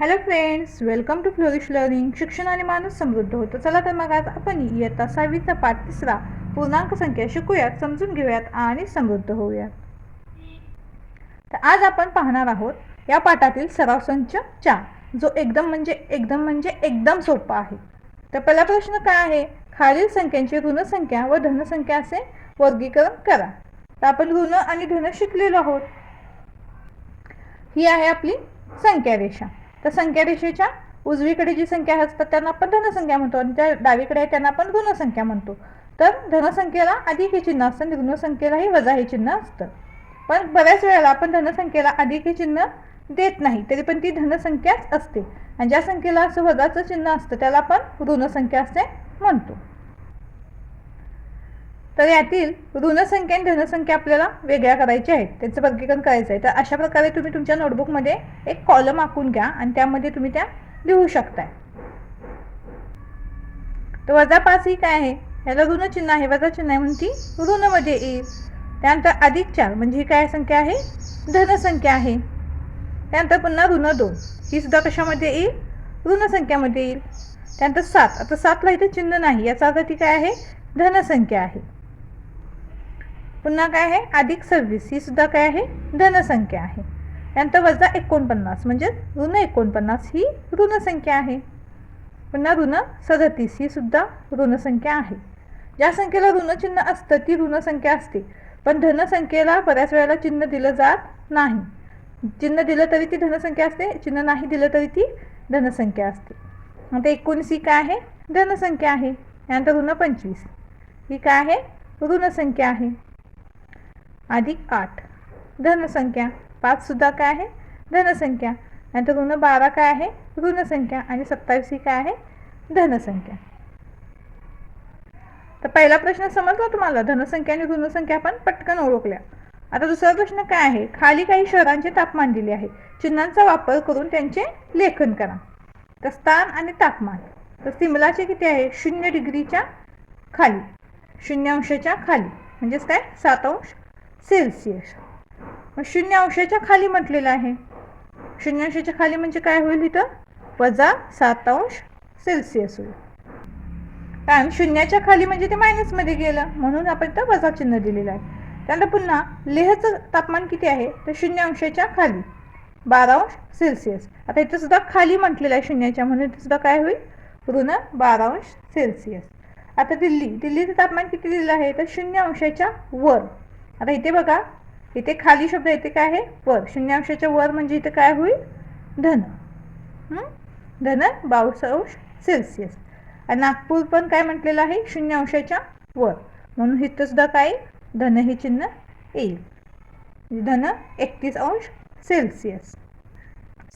Hello friends welcome to flourish learning शिक्षण आणि माणूस समृद्ध होतो. चला तर मग आज आपण इयत्ता सहावीचा पाठ तिसरा पूर्णांक संख्या शिकूयात समजून घेऊयात आणि समृद्ध होऊयात. तर आज आपण पाहणार आहोत या पाठातील सराव संच चार जो एकदम म्हणजे एकदम म्हणजे एकदम सोपा आहे. तर पहिला प्रश्न काय आहे? खालील संख्यांची ऋणसंख्या व धनसंख्या असे वर्गीकरण करा. तर आपण ऋण आणि धन शिकलेलो आहोत. ही आहे आपली संख्या रेषा तर संख्या रेषेच्या उजवीकडे जी संख्या असतात त्यांना आपण धनसंख्या म्हणतो आणि त्या डावीकडे आहे त्यांना आपण ऋणसंख्या म्हणतो. तर धनसंख्येला अधिक हे चिन्ह असतं आणि ऋणसंख्येलाही वजा हे चिन्ह असतं. पण बऱ्याच वेळेला आपण धनसंख्येला अधिक हे चिन्ह देत नाही तरी पण ती धनसंख्याच असते. आणि ज्या संख्येला असं वजाचं चिन्ह असतं त्याला आपण ऋणसंख्या असे म्हणतो. तर यातील ऋणसंख्या आणि धनसंख्या आपल्याला वेगळ्या करायच्या आहेत. त्याचं वर्गीकरण करायचं आहे. तर अशा प्रकारे तुम्ही तुमच्या नोटबुकमध्ये एक कॉलम आखून घ्या आणि त्यामध्ये तुम्ही त्या लिहू शकताय. तर वजा पाच ही काय आहे? याला ऋण चिन्ह आहे. वजा चिन्ह आहे म्हणून ती ऋणमध्ये येईल. त्यानंतर अधिक चार म्हणजे ही काय संख्या आहे? धनसंख्या आहे. त्यानंतर पुन्हा ऋण दोन. ही सुद्धा कशामध्ये येईल? ऋणसंख्यामध्ये येईल. त्यानंतर सात. आता सातला इथे चिन्ह नाही. याचा अर्थ ती काय आहे? धनसंख्या आहे. पुन्हा काय आहे? अधिक सव्वीस. ही सुद्धा काय आहे? धनसंख्या आहे. त्यानंतर वजा एकोणपन्नास. म्हणजे ऋण एकोणपन्नास ही ऋणसंख्या आहे. पुन्हा ऋण सदतीस. ही सुद्धा ऋणसंख्या आहे. ज्या संख्येला ऋणचिन्ह असतं ती ऋणसंख्या असते. पण धनसंख्येला बऱ्याच वेळेला चिन्ह दिलं जात नाही. चिन्ह दिलं तरी ती धनसंख्या असते. चिन्ह नाही दिलं तरी ती धनसंख्या असते. आता एकोणीस ही काय आहे? धनसंख्या आहे. यानंतर ऋण पंचवीस. ही काय आहे? ऋणसंख्या आहे. अधिक आठ. धनसंख्या पाच सुद्धा काय आहे? धनसंख्या. नंतर ऋण बारा काय आहे? ऋणसंख्या. आणि सत्तावीस ही काय आहे? धनसंख्या. तर पहिला प्रश्न समजला तुम्हाला? धनसंख्या आणि ऋणसंख्या आपण पटकन ओळखल्या. आता दुसरा प्रश्न काय आहे? खाली काही शहरांचे तापमान दिले आहे. चिन्हांचा वापर करून त्यांचे लेखन करा. तर स्थान आणि तापमान. तर सिमलाचे किती आहे? शून्य डिग्रीच्या खाली. शून्य अंशाच्या खाली. म्हणजेच काय? सात अंश. सेल्सिअस. मग शून्य अंशाच्या खाली म्हटलेलं आहे. शून्य अंशाच्या खाली म्हणजे काय होईल इथं? वजा सात अंश सेल्सिअस होईल. कारण शून्याच्या खाली म्हणजे ते मायनसमध्ये गेलं. म्हणून आपण इथं वजा चिन्ह दिलेलं आहे. त्यानंतर पुन्हा लेहचं तापमान किती आहे? तर शून्य अंशाच्या खाली. बारा अंश सेल्सिअस. आता इथं सुद्धा खाली म्हटलेलं आहे शून्याच्या. म्हणून इथं सुद्धा काय होईल? ऋण बारा अंश सेल्सिअस. आता दिल्ली. दिल्लीचं तापमान किती दिलेलं आहे? तर शून्य अंशाच्या वर. आता इथे बघा इथे खाली शब्द इथे काय आहे? वर. शून्य अंशाच्या वर म्हणजे इथे काय होईल? धन. धन बावीस अंश सेल्सिअस. आणि नागपूर पण काय म्हटलेलं आहे? शून्य अंशाच्या वर. म्हणून इथं सुद्धा काय? धन हे चिन्ह येईल. धन एकतीस अंश सेल्सिअस.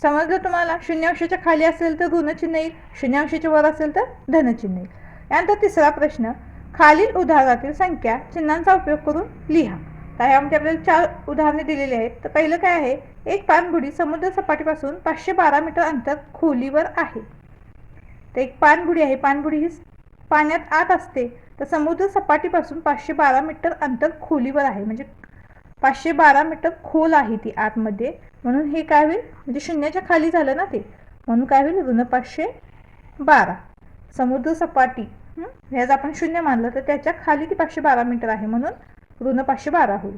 समजलं तुम्हाला? शून्य अंशाच्या खाली असेल तर ऋण चिन्ह येईल. शून्य अंशाच्या वर असेल तर धनचिन्ह येईल. यानंतर तिसरा प्रश्न. खालील उदाहरणातील संख्या चिन्हांचा उपयोग करून लिहा. तर ह्यामध्ये आपल्याला चार उदाहरणे दिलेली आहेत. तर पहिलं काय आहे? एक पाणबुडी समुद्र सपाटीपासून पाचशे बारा मीटर अंतर खोलीवर आहे. तर एक पाणबुडी आहे. पाणबुडी ही पाण्यात आत असते. तर समुद्र सपाटीपासून पाचशे बारा मीटर अंतर खोलीवर आहे. म्हणजे पाचशे बारा मीटर खोल आहे ती आतमध्ये. म्हणून हे काय होईल? म्हणजे शून्याच्या खाली झालं ना ते. म्हणून काय होईल? ऋण पाचशे बारा. समुद्र सपाटी हे? आपण शून्य मानलं तर त्याच्याखाली ती पाचशे बारा मीटर आहे. म्हणून ऋण पाचशे बारा होईल.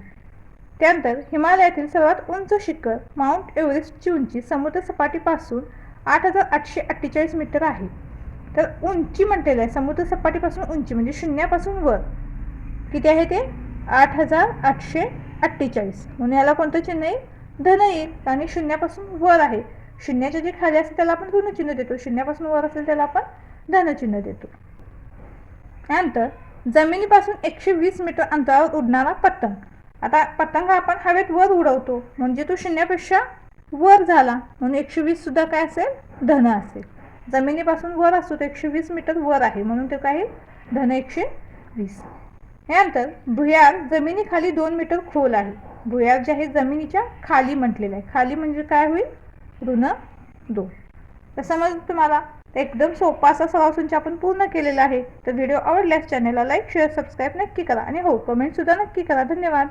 त्यानंतर हिमालयातील सर्वात उंच शिखर माउंट एव्हरेस्टची उंची समुद्र सपाटीपासून आठ हजार आठशे अठ्ठेचाळीस मीटर आहे. तर उंची म्हटलेलं आहे समुद्र सपाटीपासून उंची म्हणजे शून्यापासून वर. किती आहे ते? आठ हजार आठशे अठ्ठेचाळीस. म्हणून याला कोणतं चिन्ह येईल धन येईल आणि शून्यापासून वर आहे. शून्याच्या जे खाली असेल त्याला आपण ऋणचिन्ह देतो. शून्यापासून वर असेल त्याला आपण धनचिन्ह देतो. त्यानंतर जमिनीपासून एकशे वीस मीटर अंतरावर उडणारा पतंग. आता पतंग आपण हवेत वर उडवतो. म्हणजे तो शून्यापेक्षा वर झाला. म्हणून एकशे वीस सुद्धा काय असेल? धन असेल. जमिनीपासून वर असतो तो एकशे वीस मीटर वर आहे. म्हणून ते काय आहे? धन एकशे वीस. यानंतर भुयार जमिनीखाली दोन मीटर खोल आहे. भुयार जे आहे जमिनीच्या खाली म्हटलेलं आहे. खाली म्हणजे काय होईल? ऋण दोन. तर समज तुम्हाला तर एकदम सोपा असा सवाल संच आपण पूर्ण केलेला आहे. तर व्हिडिओ आवडल्यास चॅनलला लाईक शेअर सबस्क्राईब नक्की करा. आणि हो कमेंटसुद्धा नक्की करा. धन्यवाद.